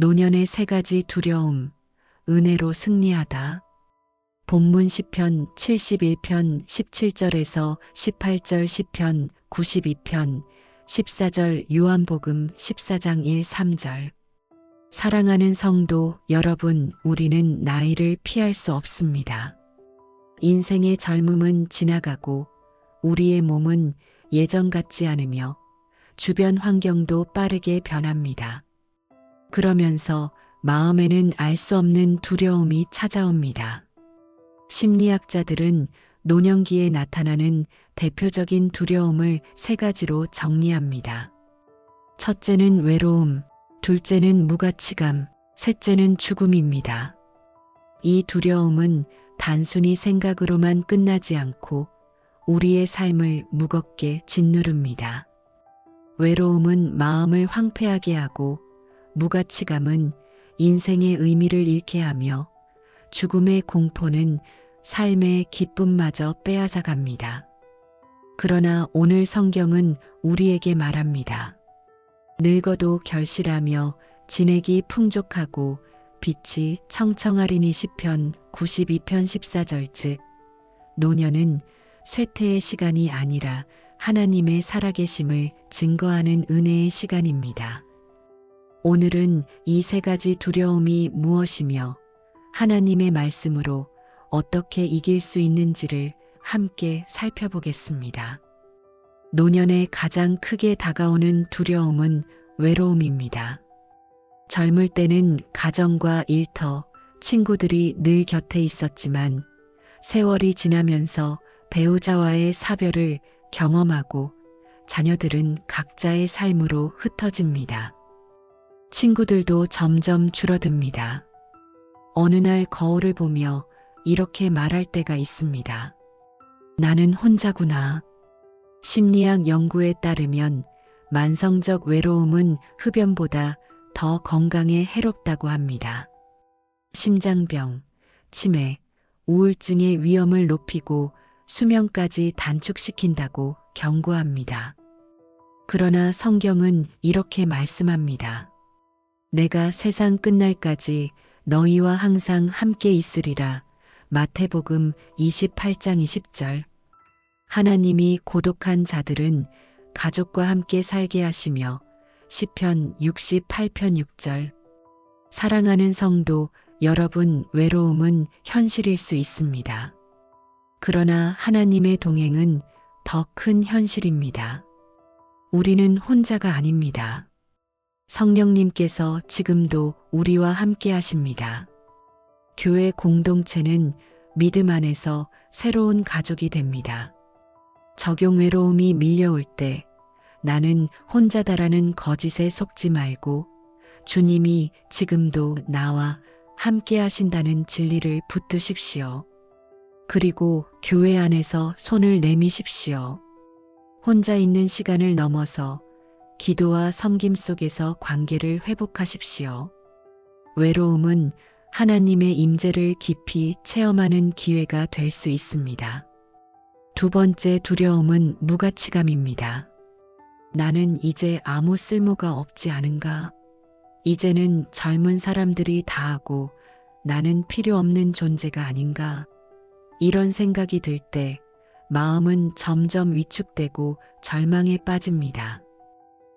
노년의 세 가지 두려움, 은혜로 승리하다. 본문 10편 71편 17절에서 18절 10편 92편 14절 요한복음 14장 1, 3절 사랑하는 성도 여러분, 우리는 나이를 피할 수 없습니다. 인생의 젊음은 지나가고 우리의 몸은 예전 같지 않으며 주변 환경도 빠르게 변합니다. 그러면서 마음에는 알 수 없는 두려움이 찾아옵니다. 심리학자들은 노년기에 나타나는 대표적인 두려움을 세 가지로 정리합니다. 첫째는 외로움, 둘째는 무가치감, 셋째는 죽음입니다. 이 두려움은 단순히 생각으로만 끝나지 않고 우리의 삶을 무겁게 짓누릅니다. 외로움은 마음을 황폐하게 하고 무가치감은 인생의 의미를 잃게 하며 죽음의 공포는 삶의 기쁨마저 빼앗아 갑니다. 그러나 오늘 성경은 우리에게 말합니다. 늙어도 결실하며 진액이 풍족하고 빛이 청청하리니 시편 92편 14절 즉 노년은 쇠퇴의 시간이 아니라 하나님의 살아계심을 증거하는 은혜의 시간입니다. 오늘은 이 세 가지 두려움이 무엇이며 하나님의 말씀으로 어떻게 이길 수 있는지를 함께 살펴보겠습니다. 노년에 가장 크게 다가오는 두려움은 외로움입니다. 젊을 때는 가정과 일터, 친구들이 늘 곁에 있었지만 세월이 지나면서 배우자와의 사별을 경험하고 자녀들은 각자의 삶으로 흩어집니다. 친구들도 점점 줄어듭니다. 어느 날 거울을 보며 이렇게 말할 때가 있습니다. 나는 혼자구나. 심리학 연구에 따르면 만성적 외로움은 흡연보다 더 건강에 해롭다고 합니다. 심장병, 치매, 우울증의 위험을 높이고 수명까지 단축시킨다고 경고합니다. 그러나 성경은 이렇게 말씀합니다. 내가 세상 끝날까지 너희와 항상 함께 있으리라. 마태복음 28장 20절. 하나님이 고독한 자들은 가족과 함께 살게 하시며 시편 68편 6절. 사랑하는 성도 여러분 외로움은 현실일 수 있습니다. 그러나 하나님의 동행은 더 큰 현실입니다. 우리는 혼자가 아닙니다. 성령님께서 지금도 우리와 함께 하십니다. 교회 공동체는 믿음 안에서 새로운 가족이 됩니다. 적용 외로움이 밀려올 때 나는 혼자다라는 거짓에 속지 말고 주님이 지금도 나와 함께 하신다는 진리를 붙드십시오. 그리고 교회 안에서 손을 내미십시오. 혼자 있는 시간을 넘어서 기도와 섬김 속에서 관계를 회복하십시오. 외로움은 하나님의 임재를 깊이 체험하는 기회가 될 수 있습니다. 두 번째 두려움은 무가치감입니다. 나는 이제 아무 쓸모가 없지 않은가? 이제는 젊은 사람들이 다 하고 나는 필요 없는 존재가 아닌가? 이런 생각이 들 때 마음은 점점 위축되고 절망에 빠집니다.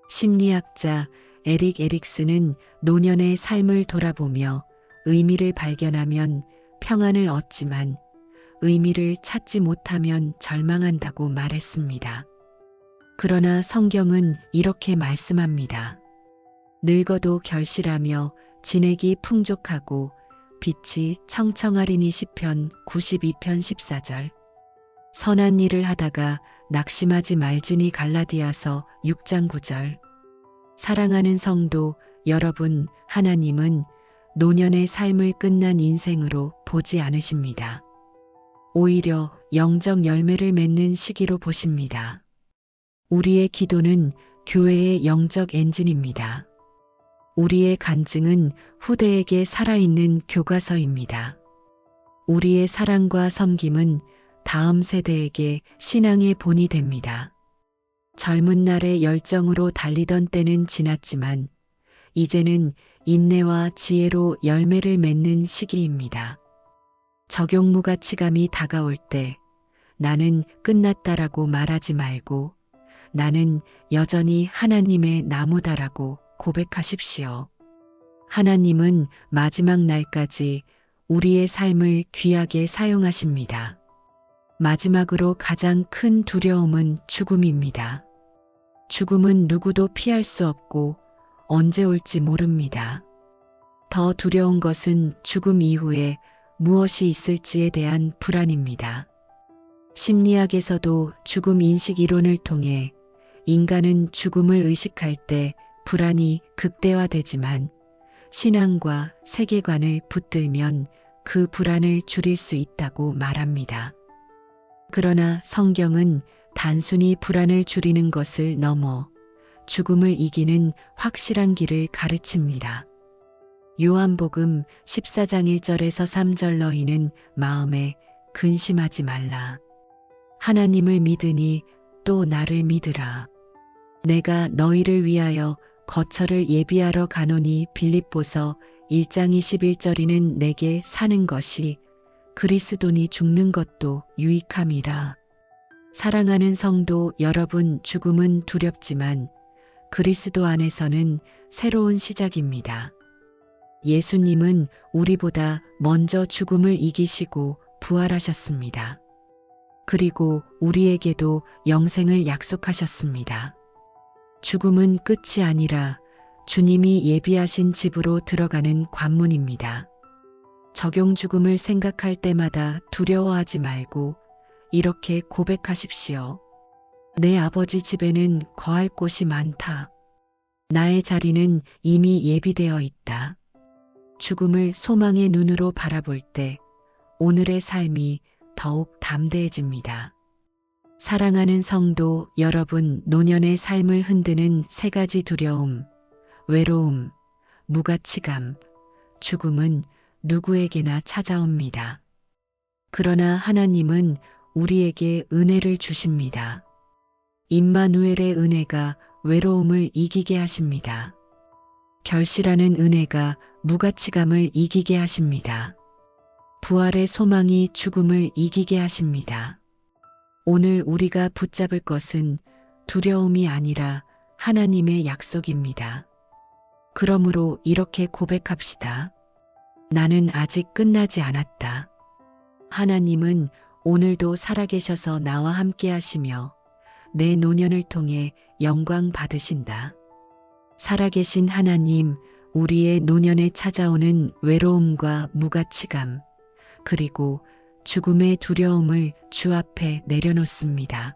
심리학자 에릭 에릭스는 노년의 삶을 돌아보며 의미를 발견하면 평안을 얻지만 의미를 찾지 못하면 절망한다고 말했습니다. 그러나 성경은 이렇게 말씀합니다. 늙어도 결실하며 진액이 풍족하고 빛이 청청하리니 시편 92편 14절 선한 일을 하다가 낙심하지 말지니 갈라디아서 6장 9절 사랑하는 성도 여러분 하나님은 노년의 삶을 끝난 인생으로 보지 않으십니다. 오히려 영적 열매를 맺는 시기로 보십니다. 우리의 기도는 교회의 영적 엔진입니다. 우리의 간증은 후대에게 살아있는 교과서입니다. 우리의 사랑과 섬김은 다음 세대에게 신앙의 본이 됩니다. 젊은 날의 열정으로 달리던 때는 지났지만 이제는 인내와 지혜로 열매를 맺는 시기입니다. 적용무 가치감이 다가올 때 나는 끝났다라고 말하지 말고 나는 여전히 하나님의 나무다라고 고백하십시오. 하나님은 마지막 날까지 우리의 삶을 귀하게 사용하십니다. 마지막으로 가장 큰 두려움은 죽음입니다. 죽음은 누구도 피할 수 없고 언제 올지 모릅니다. 더 두려운 것은 죽음 이후에 무엇이 있을지에 대한 불안입니다. 심리학에서도 죽음 인식 이론을 통해 인간은 죽음을 의식할 때 불안이 극대화되지만 신앙과 세계관을 붙들면 그 불안을 줄일 수 있다고 말합니다. 그러나 성경은 단순히 불안을 줄이는 것을 넘어 죽음을 이기는 확실한 길을 가르칩니다. 요한복음 14장 1절에서 3절 너희는 마음에 근심하지 말라. 하나님을 믿으니 또 나를 믿으라. 내가 너희를 위하여 거처를 예비하러 가노니 빌립보서 1장 21절이는 내게 사는 것이 그리스도니 죽는 것도 유익함이라. 사랑하는 성도 여러분 죽음은 두렵지만 그리스도 안에서는 새로운 시작입니다. 예수님은 우리보다 먼저 죽음을 이기시고 부활하셨습니다. 그리고 우리에게도 영생을 약속하셨습니다. 죽음은 끝이 아니라 주님이 예비하신 집으로 들어가는 관문입니다. 적용 죽음을 생각할 때마다 두려워하지 말고 이렇게 고백하십시오. 내 아버지 집에는 거할 곳이 많다. 나의 자리는 이미 예비되어 있다. 죽음을 소망의 눈으로 바라볼 때 오늘의 삶이 더욱 담대해집니다. 사랑하는 성도 여러분, 노년의 삶을 흔드는 세 가지 두려움, 외로움, 무가치감, 죽음은 누구에게나 찾아옵니다. 그러나 하나님은 우리에게 은혜를 주십니다. 임마누엘의 은혜가 외로움을 이기게 하십니다. 결실하는 은혜가 무가치감을 이기게 하십니다. 부활의 소망이 죽음을 이기게 하십니다. 오늘 우리가 붙잡을 것은 두려움이 아니라 하나님의 약속입니다. 그러므로 이렇게 고백합시다. 나는 아직 끝나지 않았다. 하나님은 오늘도 살아계셔서 나와 함께 하시며 내 노년을 통해 영광 받으신다. 살아계신 하나님, 우리의 노년에 찾아오는 외로움과 무가치감, 그리고 죽음의 두려움을 주 앞에 내려놓습니다.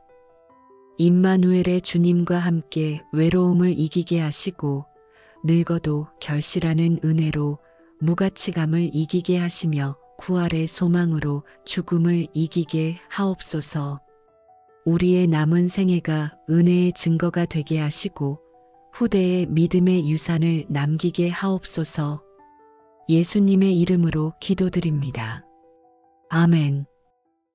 임마누엘의 주님과 함께 외로움을 이기게 하시고 늙어도 결실하는 은혜로 무가치감을 이기게 하시며 구할의 소망으로 죽음을 이기게 하옵소서. 우리의 남은 생애가 은혜의 증거가 되게 하시고 후대의 믿음의 유산을 남기게 하옵소서. 예수님의 이름으로 기도드립니다. 아멘.